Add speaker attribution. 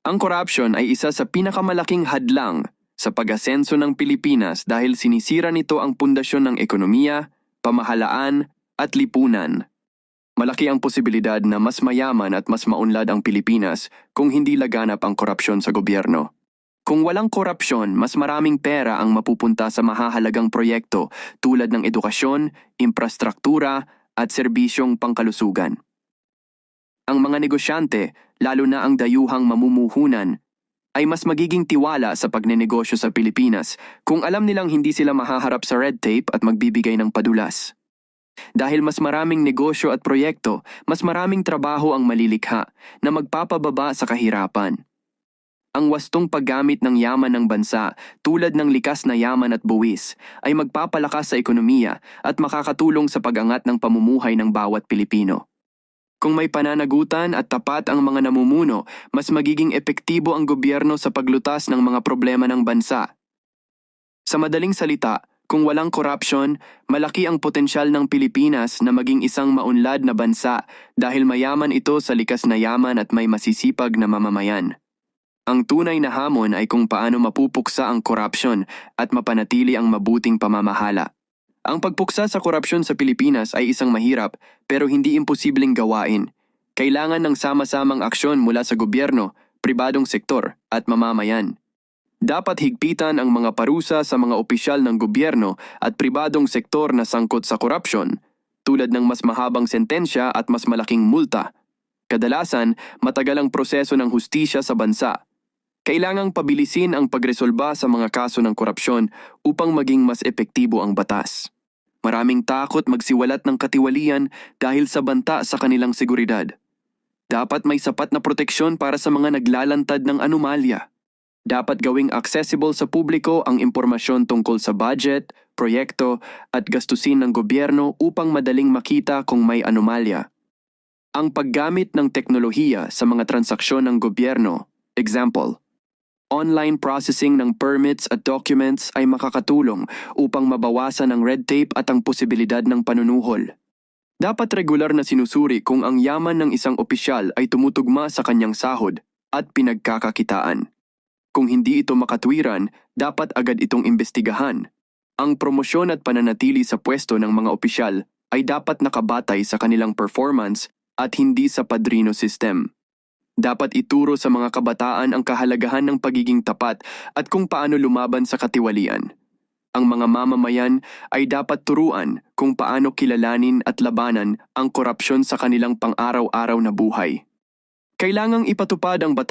Speaker 1: Ang korupsyon ay isa sa pinakamalaking hadlang sa pag-asenso ng Pilipinas dahil sinisira nito ang pundasyon ng ekonomiya, pamahalaan at lipunan. Malaki ang posibilidad na mas mayaman at mas maunlad ang Pilipinas kung hindi laganap ang korupsyon sa gobyerno. Kung walang korupsyon, mas maraming pera ang mapupunta sa mahahalagang proyekto tulad ng edukasyon, infrastruktura at serbisyong pangkalusugan. Ang mga negosyante, lalo na ang dayuhang mamumuhunan, ay mas magiging tiwala sa pagnenegosyo sa Pilipinas kung alam nilang hindi sila mahaharap sa red tape at magbibigay ng padulas. Dahil mas maraming negosyo at proyekto, mas maraming trabaho ang malilikha na magpapababa sa kahirapan. Ang wastong paggamit ng yaman ng bansa tulad ng likas na yaman at buwis ay magpapalakas sa ekonomiya at makakatulong sa pag-angat ng pamumuhay ng bawat Pilipino. Kung may pananagutan at tapat ang mga namumuno, mas magiging epektibo ang gobyerno sa paglutas ng mga problema ng bansa. Sa madaling salita, kung walang korupsyon, malaki ang potensyal ng Pilipinas na maging isang maunlad na bansa dahil mayaman ito sa likas na yaman at may masisipag na mamamayan. Ang tunay na hamon ay kung paano mapupuksa ang korupsyon at mapanatili ang mabuting pamamahala. Ang pagpuksa sa korupsyon sa Pilipinas ay isang mahirap pero hindi imposibleng gawain. Kailangan ng sama-samang aksyon mula sa gobyerno, pribadong sektor at mamamayan. Dapat higpitan ang mga parusa sa mga opisyal ng gobyerno at pribadong sektor na sangkot sa korupsyon, tulad ng mas mahabang sentensya at mas malaking multa. Kadalasan, matagal ang proseso ng hustisya sa bansa. Kailangang pabilisin ang pagresolba sa mga kaso ng korupsyon upang maging mas epektibo ang batas. Maraming takot magsiwalat ng katiwalian dahil sa banta sa kanilang seguridad. Dapat may sapat na proteksyon para sa mga naglalantad ng anomalya. Dapat gawing accessible sa publiko ang impormasyon tungkol sa budget, proyekto at gastusin ng gobyerno upang madaling makita kung may anomalya. Ang paggamit ng teknolohiya sa mga transaksyon ng gobyerno, example, online processing ng permits at documents ay makakatulong upang mabawasan ang red tape at ang posibilidad ng panunuhol. Dapat regular na sinusuri kung ang yaman ng isang opisyal ay tumutugma sa kanyang sahod at pinagkakakitaan. Kung hindi ito makatwiran, dapat agad itong imbestigahan. Ang promosyon at pananatili sa pwesto ng mga opisyal ay dapat nakabatay sa kanilang performance at hindi sa padrino system. Dapat ituro sa mga kabataan ang kahalagahan ng pagiging tapat at kung paano lumaban sa katiwalian. Ang mga mamamayan ay dapat turuan kung paano kilalanin at labanan ang korupsyon sa kanilang pang-araw-araw na buhay. Kailangang ipatupad ang batas